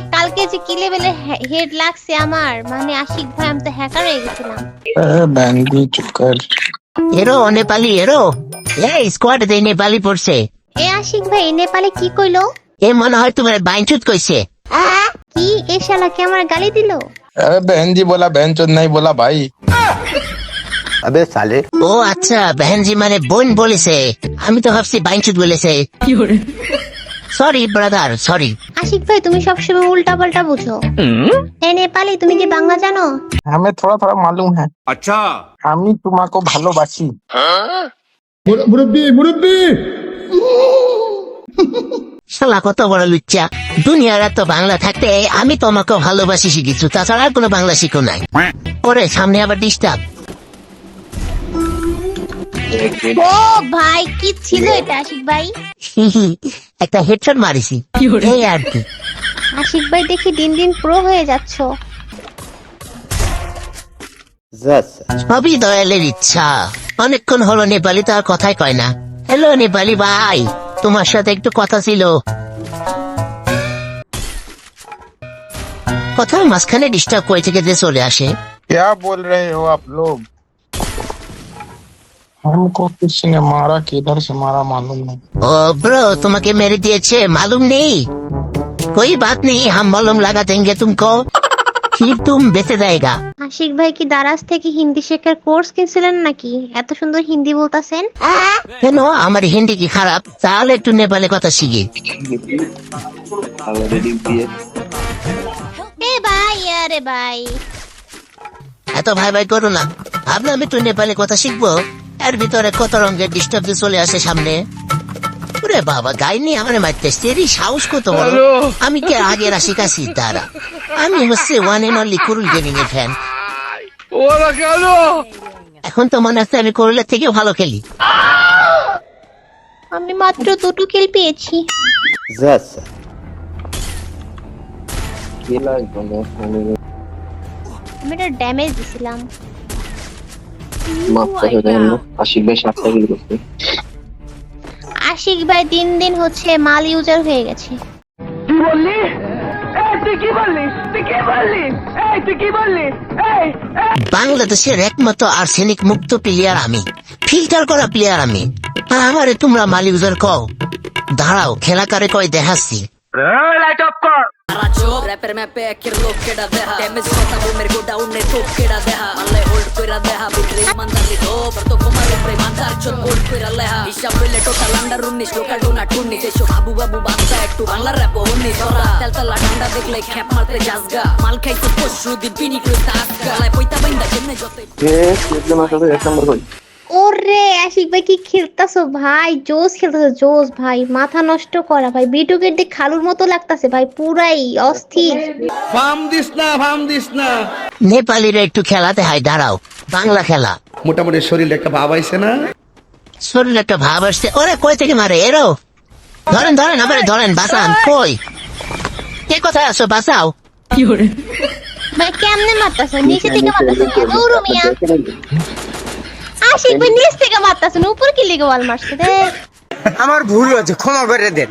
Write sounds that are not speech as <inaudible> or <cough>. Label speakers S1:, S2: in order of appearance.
S1: ভাই কালকে যে কি লেভেলের হেড লাগছে আমার? মানে আশিক ভাই আমি তো হ্যাকার হয়ে গেছিলাম।
S2: এরো নেপালি এরো। এ স্কোয়াড দে নেপালি পড়ছে।
S1: এ আশিক ভাই নেপালে কি কইলো?
S2: এ মনে হয় তোমার বাইনচুত কইছে।
S1: কি? এ শালা কে আমার গালি দিলো?
S3: আরে বেহেনজি বলা বেহেনচোদ নাই বলা ভাই।
S4: আবে সালে।
S2: ও আচ্ছা বেহেনজি মানে বোন বলেছে। আমি তো ভাবছি বাইনচুত বলেছে। সরি ব্রাদার সরি
S1: আশিক ভাই তুমি সবসময় উল্টা পাল্টা বুঝো এ নেপালি তুমি কি বাংলা জানো
S3: हमें थोड़ा थोड़ा मालूम है
S5: अच्छा
S3: আমি তোমাকে ভালোবাসি
S2: শালা কত বড় লুচ্চা দুনিয়ার এত বাংলা থাকতে আমি তোমাকে ভালোবাসি শিখেছি তাছাড়া আর কোনো বাংলা শিখো নাই ওরে সামনে আবার ডিস্টার্ব
S1: ও ভাই কি ছিল এটা আশিক ভাই <laughs>
S2: একটা হেডশট মারিছি এই আর কি
S1: আশিক ভাই দেখি দিন দিন প্রো হয়ে যাচ্ছ
S4: जस
S2: সবই দয়ালের ইচ্ছা অনেকক্ষণ হলো নেপালি তো আর কথাই কয় না হ্যালো নেপালি ভাই তোমার সাথে একটু কথা ছিল কথা মাঝখানে ডিস্টার্ব করে থেকে যে চলে আসে
S3: क्या बोल रहे हो आप लोग हमको किसी ने मारा किधर से मारा मालूम नहीं।
S2: ओ ब्रो तुम्हें मेरे दिए मालूम नहीं? कोई बात नहीं हम मालूम लगा देंगे तुमको। फिर तुम जाएगा।
S1: আশিক ভাই কি দারাজ থেকে হিন্দি শেখার কোর্স কিনছিলেন নাকি এত সুন্দর হিন্দি বলতাছেন
S2: কেন? আমার হিন্দি কি খারাপ? তাহলে একটু নেপালে কথা শিখি।
S1: ভাই আরে ভাই।
S2: এত ভাই ভাই করো না। ভাবলাম একটু নেপালে কথা শিখব। এর ভিতরে কত রঙের ডিস্টার্ব দিয়ে চলে আসে সামনে? ওরে বাবা গাই নিয়ে আমার মারতেছে। এরই সাহস কত বড়? আমি কি? আগে রাশি কাছি তারা আমি হচ্ছে ওয়ান এন্ড অনলি কুরুল গেমিং এর ফ্যান এখন তো মনে হচ্ছে আমি কুরুলের থেকে ভালো খেলি।
S1: আমি মাত্র দুটো কিল পেয়েছি। আমি এটা ড্যামেজ দিছিলাম।
S6: Oh
S1: আশিক ভাই দিন হচ্ছে মাল ইউজার হয়ে গেছে। কি বললি?
S2: বাংলাদেশের একমাত্র আর্সেনিক মুক্ত প্লেয়ার আমি। ফিল্টার করা প্লেয়ার আমি। আর আমারে তোমরা মাল ইউজার কও। দাঁড়াও খেলাকারে কয় দেখাচ্ছি।
S7: লাইট অফ কর। ರಾಜೋ ರ್ಯಾಪರ್ ಮ್ಯಾಪೆ ಹಾಕಿರ್ ಲೋಕೆಡ ದೇಹ ಡ್ಯಾಮೇಜ್ ಕೊಟ್ಟಾಗು ಮೆರಿಗು ಡೌನ್ ತೋಕೆಡ ದೇಹ ಅಲ್ಲೇ ಹೋಲ್ಡ್ ಕೊಯ್ರ ದೇಹ ಬಿಟ್ರಿ ಮಂದಲ್ಲಿ ದೋ ಬರ್ತು ಕುಮಾರ್ ಇಬ್ರಿ ಮಾತಾರ್ ಚೊಲ್ ಹೋಲ್ಡ್ ಕೊಯ್ರ ಲೇಹ ಇಶಾ ಬಿಲ್ಲೆ ಟೋಟಲ್ ಅಂಡರ್ ಉನ್ನಿಸ್ ಲೋಕಲ್ ಡೂನ ಟುನ್ನಿ ದೇಶು ಬಾಬು ಬಾಬು ಬಾಗ್ತಾ ಇಟ್ಟು ಬಾಂಗ್ಲಾ ರ್ಯಾಪ್ ಉನ್ನಿ ದೊರ ತೆಲ್ತಲ್ಲ ಡಂಡ ದಿಗ್ಲೆ ಕ್ಯಾಪ್ ಮಾಡ್ತೆ ಜಾಸ್ಗ ಮಾಲ್ ಕೈ ತುಪ್ಪು ಶ್ರೂದಿ ಬಿನಿ ಕೃತ ಆಸ್ಕ ಅಲ್ಲೇ ಪೊಯ್ತಾ ಬಂದ ಜೊನ್ನೆ ಜೊತೆ
S6: ಏ ಎಷ್ಟು ಮಾತಾಡೋದು ಎಷ್ಟು ನಂಬರ್ ಹೋಗಿ
S1: ওরে আশিক ভাই কি খেলতাছো? ভাই জোস খেলতেছো জোস ভাই মাথা নষ্ট করা ভাই বিটুকের দিক খালুর মতো লাগতাছে ভাই পুরাই অস্থির।
S5: ফার্ম দিস না ফার্ম দিস না।
S2: নেপালিরা একটু খেলাতে হয় দাঁড়াও বাংলা খেলা।
S5: মোটামুটি শরীরে একটা ভাব আইছে না?
S2: শরীর একটা ভাব আসছে ওরে কই থেকে মারে এরো? ধরেন ধরেন আবার ধরেন বাঁচান কই? কে কোথায় আছো বাঁচাও।
S1: ভাই কেমনে মারতাছো? নিচে থেকে মারতাছো? দৌড়ো মিয়া আশিক ভাই নিচ থেকে মারতাছেন উপর কি লিগে বল মারছে রে?
S8: আমার ভুল হয়েছে ক্ষমা করে দেন।